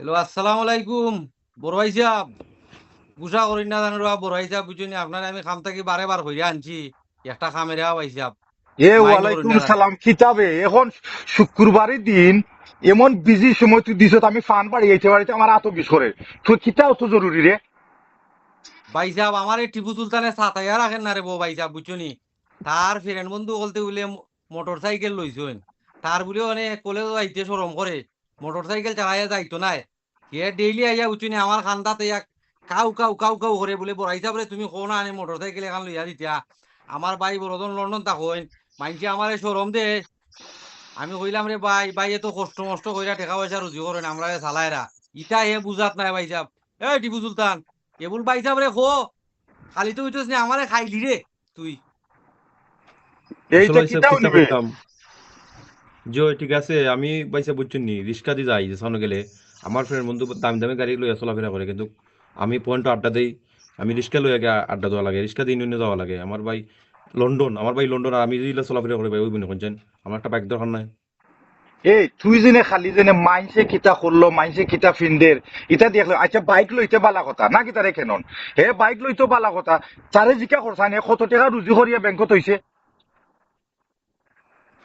Hello আসসালামু আলাইকুম। বড় ভাই সাহেব গুসা করি না জানো বড় ভাই সাহেব বুঝুনি আপনার আমি খাম থাকি বারে বার হইয়া আনছি। একটা খামের ভাই সাহেব। এ ওয়ালাইকুম সালাম কিতাবে এখন শুক্রবারের দিন এমন বিজি সময় তুই দিছত আমি ফান বাড়িয়েছে বাড়িতে আমার আত বিষ করে। তুই কিতা অত জরুরি রে। ভাই সাহেব আমার এই টিপু সুলতানের সাতাইয়া রাখেন না রে বউ ভাই সাহেব বুঝুনি। তার ফ্রেন্ড বন্ধু বলতে বলে মোটর সাইকেল লইছেন। তার বলে অনেক কলেজ যাইতে সরম করে। মোটর সাইকেল চালাইয়া যাইতো নাই। কে ডেইলি আইয়া বুঝুনি আমার খান্দাতে এক কাউ কাউ কাউ কাউ করে বলে। বড় হিসাব রে তুমি কো না আনি মোটর সাইকেল এখন লইয়া দিতা আমার ভাই বড়জন লন্ডন তা থাকইন মাইনছে আমার সরম দে। আমি কইলাম রে ভাই ভাই এত কষ্ট মষ্ট কইরা টাকা পয়সা রুজি করেন আমরা চালাইরা ইটা হে বুঝাত নাই ভাই সাহেব এ টিপু সুলতান কেবল ভাই সাহেব রে খো খালি তো হইতোস নি আমারে খাইলি রে তুই। এইটা আসলে কিতা হিসাব হইবে করতাম। যে ঠিক আছে, আমি বাইসা বুঝছেন নি, রিক্সা দিয়ে যাই যে সামনে গেলে। আমার ফ্রেন্ড বন্ধু দামি দামি গাড়ি লইয়া চলাফেরা করে, কিন্তু আমি পয়েন্ট আড্ডা দেই, আমি রিক্সা লইয়া আড্ডা দেওয়া লাগে, রিক্সা দিয়ে ইউনিয়নে যাওয়া লাগে। আমার ভাই লন্ডন, আমার ভাই লন্ডন, আর আমি যদি চলাফেরা করে ভাই, ওই বিনে শুনছেন আমার একটা বাইক দরকার নাই। এই, তুই জেনে খালি জেনে মাইনসে কিতা করল মাইনসে কিতা ফিন্দের ইটা দেখল আচ্ছা বাইক লইতে বালা কথা, না কিতা রে কেনন? হে বাইক লইতে বালা কথা তারে জিকা করছা নে কত টাকা রুজি করিয়া ব্যাংকত হইছে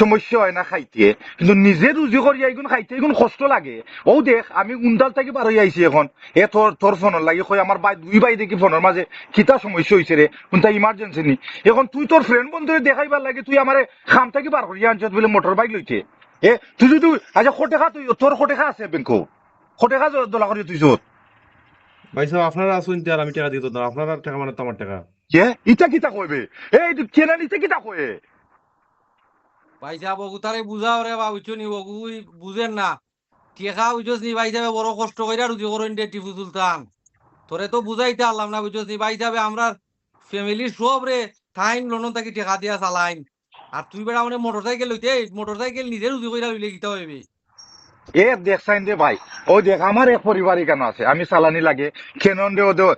সমস্যা হয় না খাইতে। কিন্তু নিজে রুজি করি এগুন খাইতে এগুন কষ্ট লাগে। ও দেখ আমি উন্ডাল থেকে বার হয়ে আইছি এখন। এ তোর তোর ফোনের লাগে কই আমার ভাই দুই ভাই দেখি ফোনের মাঝে কিতা সমস্যা হয়েছে রে কোনটা ইমার্জেন্সি নি? এখন তুই তোর ফ্রেন্ড বন্ধুরে দেখাইবার লাগে তুই আমার খাম থেকে বার করিয়া আনছত বলে মোটর বাইক লইতে এ তুই যদি আচ্ছা খোটেখা তুই তোর খোটেখা আছে বেঙ্ক খোটেখা দোলা করি তুই যত। ভাই সাহেব আপনারা আসুন আর আমি টাকা দিতাম আপনারা টাকা মানে তো আমার টাকা। কে ইটা কিতা কইবে এই কেনা নিতে কিতা কয়ে? ভাই সাহেব ওগু তারে বুঝাও রে বা বুঝছ নি ওগু বুঝেন না। টেকা বুঝছস নি ভাই সাহেব বড় কষ্ট কইরা রুজি করেন দে, টিপু সুলতান তোরে তো বুঝাইতে পারলাম না বুঝছস নি ভাই সাহেব আমরা ফ্যামিলির সব রে থাইন লোন থাকি টেকা দিয়া চালাইন। আর তুই বেড়া মানে মোটর সাইকেল লইতে মোটর সাইকেল নিজে রুজি কইরা লইলে কিতা হইবে? এ দেখ সাইন দে ভাই। ও দেখ, আমার এক পরিবার কেন আছে? আমি চালানি লাগে কেন দেও দেও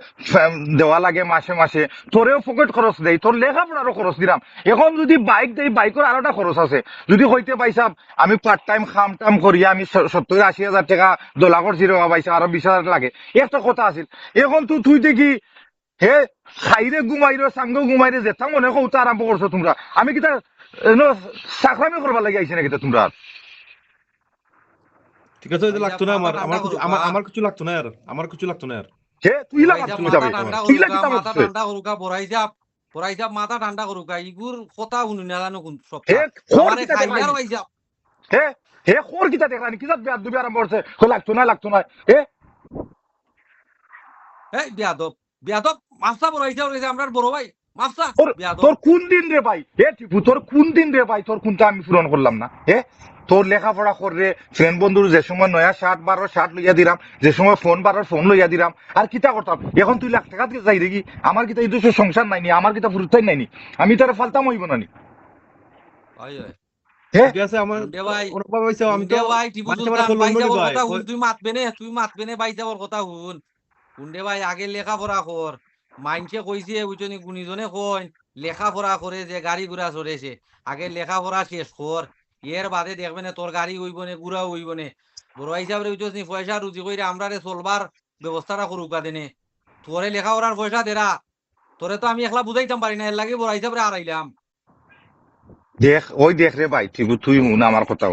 দেওয়া লাগে মাসে মাসে। তোরেও পকেট খরচ দেই, তোর লেখাপড়ারও খরচ দিলাম। এখন যদি বাইক দেই, বাইকের আরও খরচ আছে। যদি হইতে পাইছাম, আমি পার্ট টাইম খাম টাম আমি সত্তর আশি হাজার টাকা আরও বিশ হাজার লাগে। একটা কথা আছিল, এখন তো তুই দেখি, হে, খাইরে ঘুমাইরে সাঙ্গ ঘুমাইরে যেতা মনে কৌতা আরম্ভ করছ তোমরা। আমি কিতা চাকরামি করবার লাগে আইছি না কিতা তোমরা? ঠিক আছে যে লাগতো না আমার? আমার কিছু আমার আমার কিছু লাগতো না আর। আমার কিছু লাগতো না আর। হে তুই লাগা তুমি যাবে তুই লাগি মাথা ঠান্ডা করুকা বড়াই সাহেব বড়াই সাহেব মাথা ঠান্ডা করুকা ইগুর কথা শুনি না জানো কোন সব হে খোর কিতা দেখাই ভাই সাহেব হে হে খোর কিতা দেখানি কিতা বিয়াদ দুবি আরম্ভ করছে। কই লাগতো না লাগতো না। হে? এই বিয়াদব বিয়াদব মাফসা বড়াই সাহেব রয়েছে আমরা বড় ভাই মাফসা। তোর তোর কোন দিন রে ভাই? হে টিপু তোর কোন দিন রে ভাই? তোর কোনটা আমি পূরণ করলাম না? হে? তোর লেখাপড়া করে ফ্রেন্ড বন্ধুর যে সময় নয়া শার্ট বারো শার্ট লইয়া দিলাম যে সময় ফোন বারোর ফোন লইয়া দিলাম আর কিতা করতাম? এখন তুই লাখ টাকা দিয়ে যাই দেখি আমার কিতা এই সংসার নাইনি আমার কিতা ফুরুতাই নাইনি আমি তারা ফালতাম হইব না নি। ওই ওই হে? ঠিক আছে আমার দে ভাই। ওরকম ভাবে হইছে, আমি তো কুন্ডে ভাই টিপু মাঝে সুলতান মাঝে ভাই লন্ডনে যাবর যাই, কথা ওই- তুই মাতবে নে তুই মাতবে নে ভাই যাবর কথা হুন কুন্ডে ভাই আগে লেখাপড়া কর। মাইনসে কইছে বুঝনি গুণীজনে কইন লেখাপড়া করে যে গাড়ি ঘোড়া চড়েছে আগে লেখাপড়া শেষ কর। এর বাদে দেখবে না তোর গাড়ি হইব নে, গুড়া হইব নে। বড় হিসাবে বুঝছিস নি, পয়সা রুজি কইরা আমরা চলবার ব্যবস্থাটা করুক বাদে নে। তোরে লেখাপড়ার পয়সা দেরা। তোরে তো আমি একলা বুঝাইতাম পারি না, এর লাগে বড় হিসাবে আড়াইলাম দেখ, ওই দেখ রে ভাই, তুই তুই শুন আমার কথা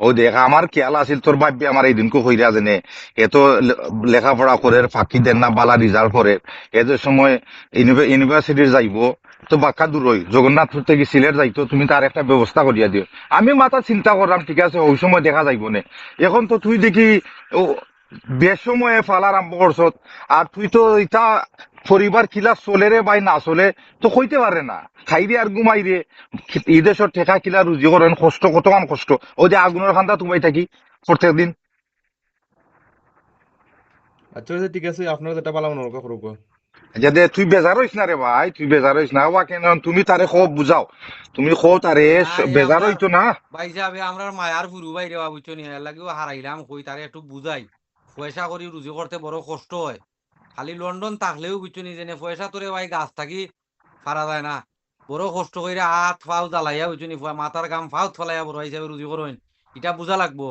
ওই দেখ, আমার খেয়াল আছিল তোর ভাববে আমার এই দিনকে কইরা জেনে এত লে- লেখাপড়া করে ফাঁকি দেন না, বালা রিজাল্ট করে। এ যে সময় ইউনিভার- ইউনিভার্সিটির যাইব তো বাক্কা দূর হই জগন্নাথপুর থেকে সিলেট যাইতো, তুমি তার একটা ব্যবস্থা করিয়া দিও। আমি মাথা চিন্তা করলাম ঠিক আছে, ওই সময় দেখা যাইব নে? এখন তো তুই দেখি, ও, বেসময়ে ফালা আরম্ভ করছত আর তুই তো ইটা পরিবার কিলা চলে রে বাই না চলে তো কইতে পারে না। খাই রে আর ঘুমাই রে ঈদেশর ঠেকা কিলা রুজি করেন কষ্ট কতমান কষ্ট। ওই যে আগুনের খান্দা তুমি থাকি প্রত্যেক দিন। আচ্ছা ঠিক আছে আপনারা যেটা পালাম ওরকম করুক যদি তুই বেজার হইস না রে ভাই তুই বেজার হইস না। ওয়া কেন তুমি তারে খুব বুঝাও। তুমি খো তারে বেজার হইতো না। ভাই যাবে আমরা মায়ার ফুরু ভাই রে বুঝছ নি এর লাগেও হারাইলাম কই তারে একটু বুঝাই। পয়সা করি রুজি করতে বড় কষ্ট হয়। খালি লন্ডন থাকলেও বুঝছ নি জেনে পয়সা তোরে ভাই গাছ থাকি পারা যায় না। বড় কষ্ট করে হাত ফাও জ্বালাইয়া বুঝছ নি মাথার গাম ফাও ফলাইয়া বড় হিসাবে রুজি করইন এটা বুঝা লাগবো।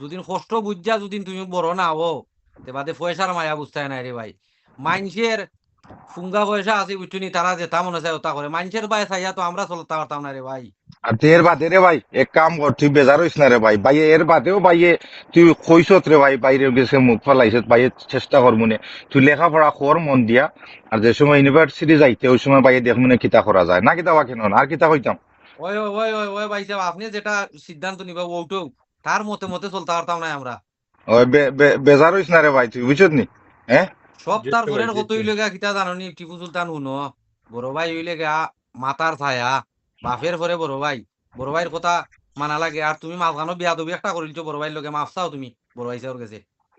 যদিন কষ্ট বুঝা যদিন তুমি বড় না হো তে বাদে পয়সার মায়া বুঝতে নাই রে ভাই। মানুষের ফুঙ্গা পয়সা আছে বুঝছ নি তারা মনে চায় ওটা করে। মানুষের চাইয়া তো আমরা চলতে পারতাম না রে ভাই। আর এর বাদে রে ভাই এক কাম কর তুই বেজার হইস না রে ভাই। ভাই এর বাদেও ভাই তুই কইছত রে ভাই বাইরে গেছে মুখ ফলাইছত চেষ্টা কর মনে। তুই লেখাপড়া কর মন দিয়া আর যে সময় ইউনিভার্সিটি যাইতে ওই সময় ভাই দেখ মনে কিতা করা যায়। না কিতা কেন আর কিতা কইতাম? ওই ওই ওই ওই ভাই সাহেব আপনি যেটা সিদ্ধান্ত নিবা ওটাও তার মতে মতে চলতে পারতাম না আমরা। ওই বেজার হইস না রে ভাই তুই বুঝছত নি হ্যাঁ? সব তার ঘরের কত। হইলে গা কিতা জাননি টিপু সুলতান হুনো বড় ভাই হইলে গা মাতার ছায়া। বাপের পরে বড় ভাই। বড় ভাইয়ের কথা মানা লাগে। আর তুমি মাঝখানো বিয়া দবি একটা করিলছো বড় ভাইয়ের লোকে মাফ চাও তুমি বড় ভাই সাহেবের কাছে।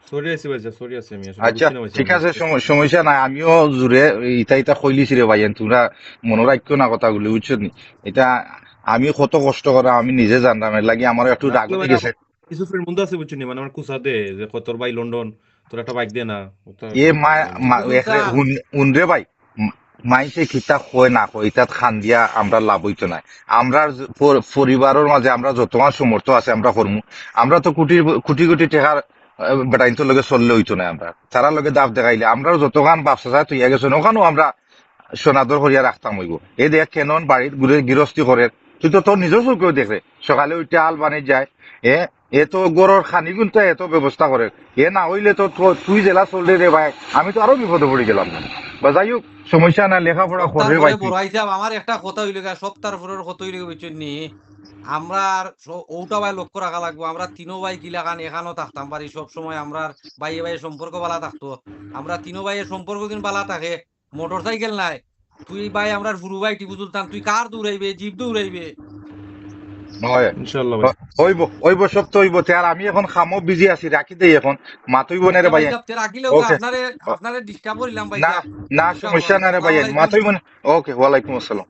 সরি আছি ভাইসা সরি আছি আমি আসলে আচ্ছা ঠিক আছে সমস্যা নাই। আমিও কইলিছি রে ভাই তোমরা মনে রাখিও না কথাগুলো নি? এটা আমি কত কষ্ট করে আমি নিজে জানতাম। এর লাগি আমার একটু রাগ হয়ে গেছে। কিছু ফ্রেন্ড বন্ধু আছে বুঝছি নি, মানে আমার কুসা দে যে কত ভাই লন্ডন তোর একটা বাইক দে না এ মা উনরে ভাই মাইসে কিতা কয় না কয় ইতাত খান দিয়া আমরা লাভ হইতো না আমরা পরিবারের মাঝে আমরা যতমান সমর্থ আছে আমরা করমু আমরা তো কোটি কোটি কোটি টাকার বেটাইন লগে চললে হইতো না আমরা। তারা লগে দাব দেখাইলে আমরা যতখান ব্যবসা চাই তুই গেছো ওখানেও আমরা সোনাদর করিয়া রাখতাম হইব। এই দেখ কেনন বাড়ির ঘুরে গৃহস্থী করে তুই তো তোর নিজের চোখেও দেখে। সকালে উঠে আল বানিয়ে যায় এ এ তো গরুর খানি কিন্তু এত ব্যবস্থা করে। এ না হইলে তো তুই জেলা চললে রে ভাই। আমি তো আরও বিপদে পড়ে গেলাম। বা যাই হোক সমস্যা না লেখাপড়া করে ভাই আমার একটা কথা হইলে তার পরের কথা হইলে নি? আমরা ওটা ভাই লক্ষ্য রাখা লাগবো আমরা তিনো ভাই কিলা খান এখানেও থাকতাম পারি সব সময় আমরা ভাইয়ে ভাইয়ের সম্পর্ক বালা থাকতো। আমরা তিনো ভাইয়ের সম্পর্ক দিন বালা থাকে মোটর সাইকেল নাই। তুই ভাই আমরা ফুরু ভাই টিপু সুলতান তুই কার দৌড়াইবে জিপ দৌড়াইবে? আমি এখন খামো বিজি আছি রাখি দেই এখন। মাতইব না রে ভাই। সমস্যা না রে ভাই। আসসালামু আলাইকুম। মাতইব ওকে ওয়ালাইকুম আসসালাম।